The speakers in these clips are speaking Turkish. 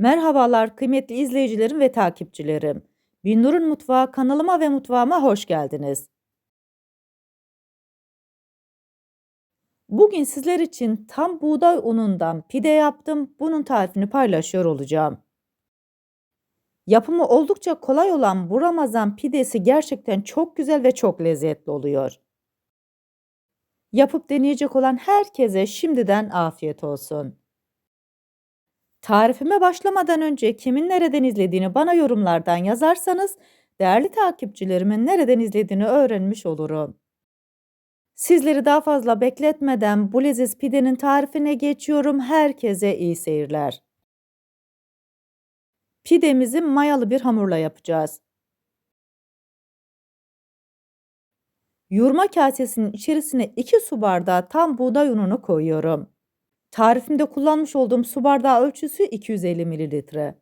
Merhabalar kıymetli izleyicilerim ve takipçilerim. Binnur'un Mutfağı kanalıma ve mutfağıma hoş geldiniz. Bugün sizler için tam buğday unundan pide yaptım. Bunun tarifini paylaşıyor olacağım. Yapımı oldukça kolay olan bu Ramazan pidesi gerçekten çok güzel ve çok lezzetli oluyor. Yapıp deneyecek olan herkese şimdiden afiyet olsun. Tarifime başlamadan önce kimin nereden izlediğini bana yorumlardan yazarsanız değerli takipçilerimin nereden izlediğini öğrenmiş olurum. Sizleri daha fazla bekletmeden bu leziz pidenin tarifine geçiyorum. Herkese iyi seyirler. Pidemizi mayalı bir hamurla yapacağız. Yurma kasesinin içerisine 2 su bardağı tam buğday ununu koyuyorum. Tarifimde kullanmış olduğum su bardağı ölçüsü 250 mililitre.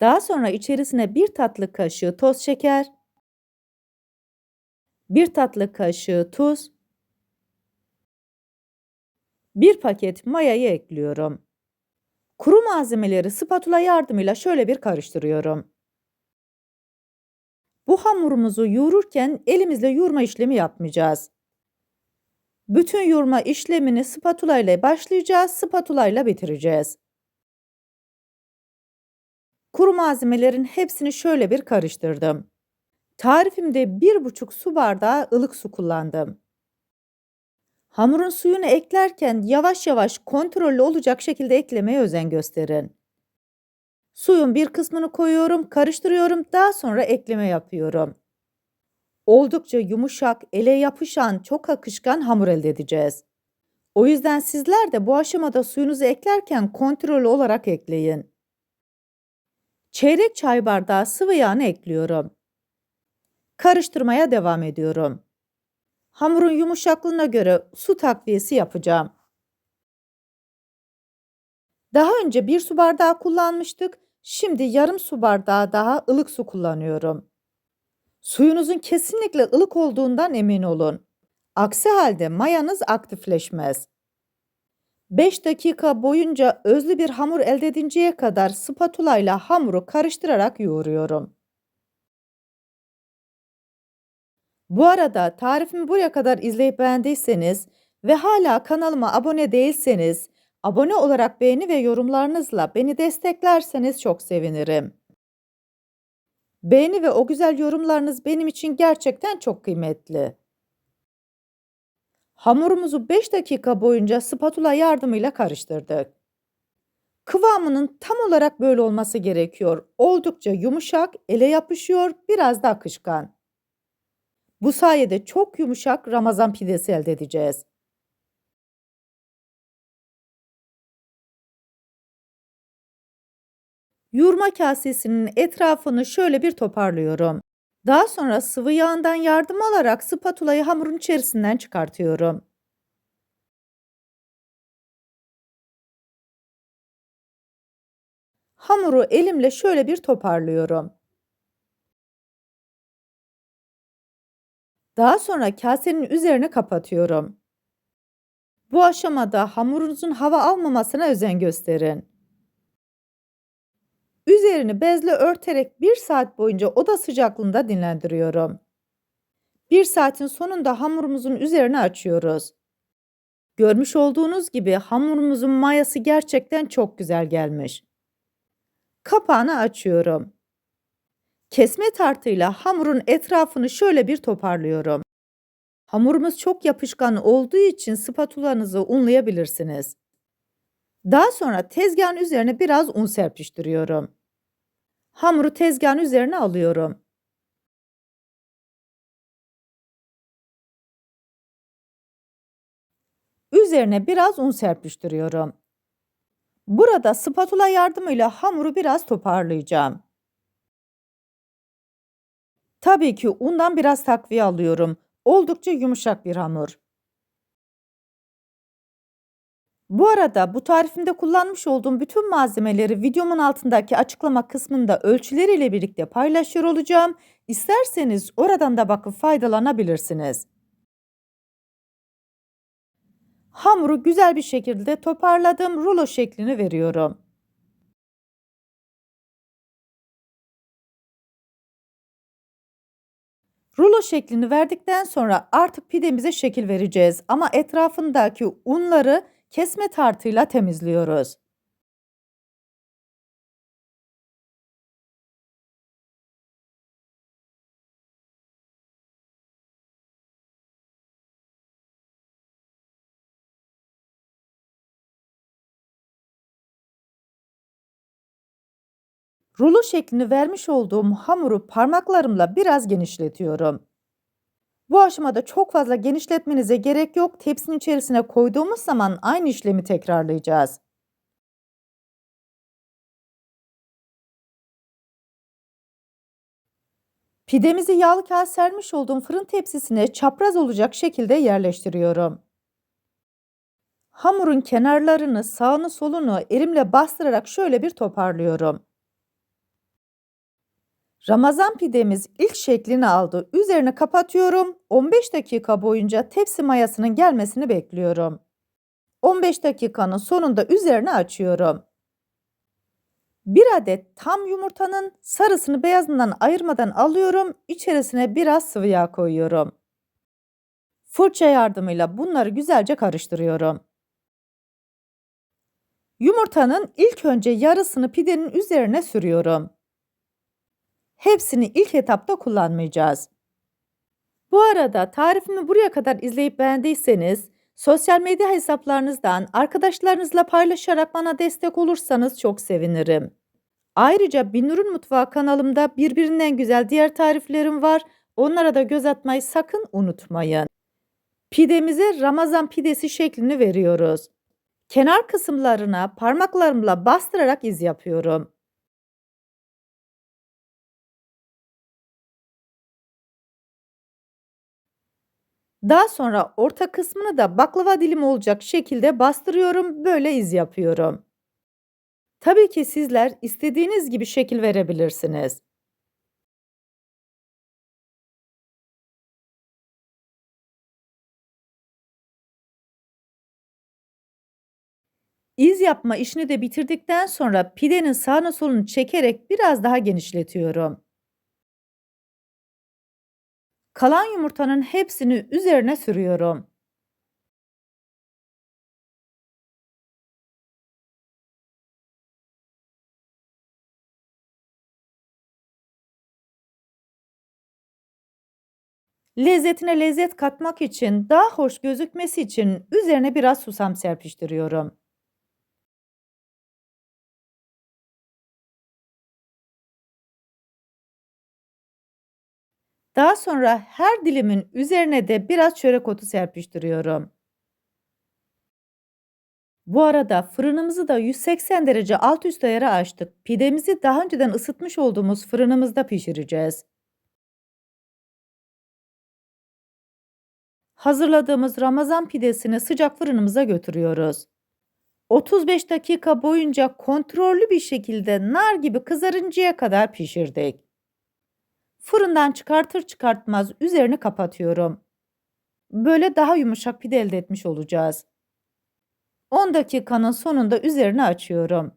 Daha sonra içerisine 1 tatlı kaşığı toz şeker, 1 tatlı kaşığı tuz, 1 paket mayayı ekliyorum. Kuru malzemeleri spatula yardımıyla şöyle bir karıştırıyorum. Bu hamurumuzu yoğururken elimizle yoğurma işlemi yapmayacağız. Bütün yoğurma işlemini spatula ile başlayacağız, spatula ile bitireceğiz. Kuru malzemelerin hepsini şöyle bir karıştırdım. Tarifimde 1,5 su bardağı ılık su kullandım. Hamurun suyunu eklerken yavaş yavaş kontrollü olacak şekilde eklemeye özen gösterin. Suyun bir kısmını koyuyorum, karıştırıyorum, daha sonra ekleme yapıyorum. Oldukça yumuşak, ele yapışan, çok akışkan hamur elde edeceğiz. O yüzden sizler de bu aşamada suyunuzu eklerken kontrollü olarak ekleyin. Çeyrek çay bardağı sıvı yağını ekliyorum. Karıştırmaya devam ediyorum. Hamurun yumuşaklığına göre su takviyesi yapacağım. Daha önce bir su bardağı kullanmıştık. Şimdi yarım su bardağı daha ılık su kullanıyorum. Suyunuzun kesinlikle ılık olduğundan emin olun. Aksi halde mayanız aktifleşmez. 5 dakika boyunca özlü bir hamur elde edinceye kadar spatula ile hamuru karıştırarak yoğuruyorum. Bu arada tarifimi buraya kadar izleyip beğendiyseniz ve hala kanalıma abone değilseniz abone olarak beğeni ve yorumlarınızla beni desteklerseniz çok sevinirim. Beğeni ve o güzel yorumlarınız benim için gerçekten çok kıymetli. Hamurumuzu 5 dakika boyunca spatula yardımıyla karıştırdık. Kıvamının tam olarak böyle olması gerekiyor. Oldukça yumuşak, ele yapışıyor, biraz da akışkan. Bu sayede çok yumuşak Ramazan pidesi elde edeceğiz. Yurma kasesinin etrafını şöyle bir toparlıyorum. Daha sonra sıvı yağından yardım alarak spatulayı hamurun içerisinden çıkartıyorum. Hamuru elimle şöyle bir toparlıyorum. Daha sonra kasenin üzerine kapatıyorum. Bu aşamada hamurunuzun hava almamasına özen gösterin. Üzerini bezle örterek 1 saat boyunca oda sıcaklığında dinlendiriyorum. 1 saatin sonunda hamurumuzun üzerini açıyoruz. Görmüş olduğunuz gibi hamurumuzun mayası gerçekten çok güzel gelmiş. Kapağını açıyorum. Kesme tartıyla hamurun etrafını şöyle bir toparlıyorum. Hamurumuz çok yapışkan olduğu için spatulanızı unlayabilirsiniz. Daha sonra tezgahın üzerine biraz un serpiştiriyorum. Hamuru tezgahın üzerine alıyorum. Üzerine biraz un serpiştiriyorum. Burada spatula yardımıyla hamuru biraz toparlayacağım. Tabii ki undan biraz takviye alıyorum. Oldukça yumuşak bir hamur. Bu arada bu tarifimde kullanmış olduğum bütün malzemeleri videomun altındaki açıklama kısmında ölçüleriyle birlikte paylaşıyor olacağım. İsterseniz oradan da bakıp faydalanabilirsiniz. Hamuru güzel bir şekilde toparladım. Rulo şeklini veriyorum. Rulo şeklini verdikten sonra artık pidemize şekil vereceğiz ama etrafındaki unları kesme tartıyla temizliyoruz. Rulo şeklini vermiş olduğum hamuru parmaklarımla biraz genişletiyorum. Bu aşamada çok fazla genişletmenize gerek yok. Tepsinin içerisine koyduğumuz zaman aynı işlemi tekrarlayacağız. Pidemizi yağlı kağıt sermiş olduğum fırın tepsisine çapraz olacak şekilde yerleştiriyorum. Hamurun kenarlarını sağını solunu elimle bastırarak şöyle bir toparlıyorum. Ramazan pidemiz ilk şeklini aldı. Üzerine kapatıyorum. 15 dakika boyunca tepsi mayasının gelmesini bekliyorum. 15 dakikanın sonunda üzerine açıyorum. Bir adet tam yumurtanın sarısını beyazından ayırmadan alıyorum. İçerisine biraz sıvı yağ koyuyorum. Fırça yardımıyla bunları güzelce karıştırıyorum. Yumurtanın ilk önce yarısını pidenin üzerine sürüyorum. Hepsini ilk etapta kullanmayacağız. Bu arada tarifimi buraya kadar izleyip beğendiyseniz sosyal medya hesaplarınızdan arkadaşlarınızla paylaşarak bana destek olursanız çok sevinirim. Ayrıca Binur'un Mutfağı kanalımda birbirinden güzel diğer tariflerim var. Onlara da göz atmayı sakın unutmayın. Pidemize Ramazan pidesi şeklini veriyoruz. Kenar kısımlarına parmaklarımla bastırarak iz yapıyorum. Daha sonra orta kısmını da baklava dilimi olacak şekilde bastırıyorum. Böyle iz yapıyorum. Tabii ki sizler istediğiniz gibi şekil verebilirsiniz. İz yapma işini de bitirdikten sonra pidenin sağını solunu çekerek biraz daha genişletiyorum. Kalan yumurtanın hepsini üzerine sürüyorum. Lezzetine lezzet katmak için, daha hoş gözükmesi için üzerine biraz susam serpiştiriyorum. Daha sonra her dilimin üzerine de biraz çörek otu serpiştiriyorum. Bu arada fırınımızı da 180 derece alt üst ayara açtık. Pidemizi daha önceden ısıtmış olduğumuz fırınımızda pişireceğiz. Hazırladığımız Ramazan pidesini sıcak fırınımıza götürüyoruz. 35 dakika boyunca kontrollü bir şekilde nar gibi kızarıncaya kadar pişirdik. Fırından çıkartır çıkartmaz üzerini kapatıyorum. Böyle daha yumuşak pide elde etmiş olacağız. 10 dakikanın sonunda üzerini açıyorum.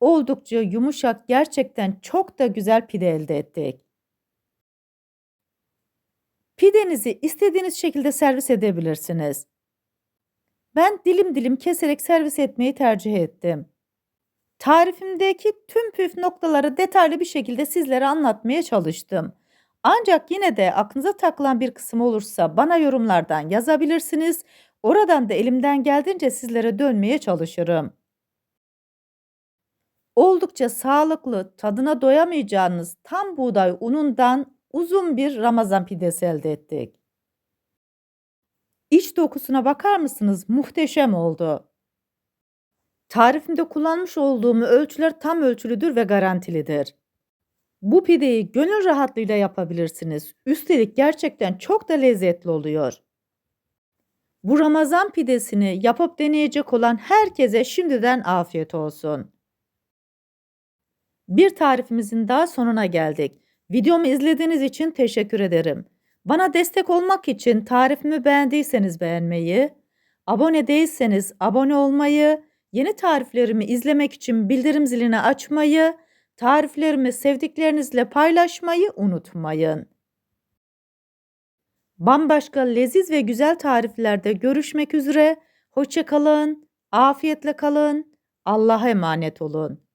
Oldukça yumuşak, gerçekten çok da güzel pide elde ettik. Pidenizi istediğiniz şekilde servis edebilirsiniz. Ben dilim dilim keserek servis etmeyi tercih ettim. Tarifimdeki tüm püf noktaları detaylı bir şekilde sizlere anlatmaya çalıştım. Ancak yine de aklınıza takılan bir kısım olursa bana yorumlardan yazabilirsiniz. Oradan da elimden geldiğince sizlere dönmeye çalışırım. Oldukça sağlıklı, tadına doyamayacağınız tam buğday unundan uzun bir Ramazan pidesi elde ettik. İç dokusuna bakar mısınız? Muhteşem oldu. Tarifimde kullanmış olduğum ölçüler tam ölçülüdür ve garantilidir. Bu pideyi gönül rahatlığıyla yapabilirsiniz. Üstelik gerçekten çok da lezzetli oluyor. Bu Ramazan pidesini yapıp deneyecek olan herkese şimdiden afiyet olsun. Bir tarifimizin daha sonuna geldik. Videomu izlediğiniz için teşekkür ederim. Bana destek olmak için tarifimi beğendiyseniz beğenmeyi, Abone değilseniz abone olmayı, yeni tariflerimi izlemek için bildirim zilini açmayı, tariflerimi sevdiklerinizle paylaşmayı unutmayın. Bambaşka leziz ve güzel tariflerde görüşmek üzere. Hoşça kalın, afiyetle kalın, Allah'a emanet olun.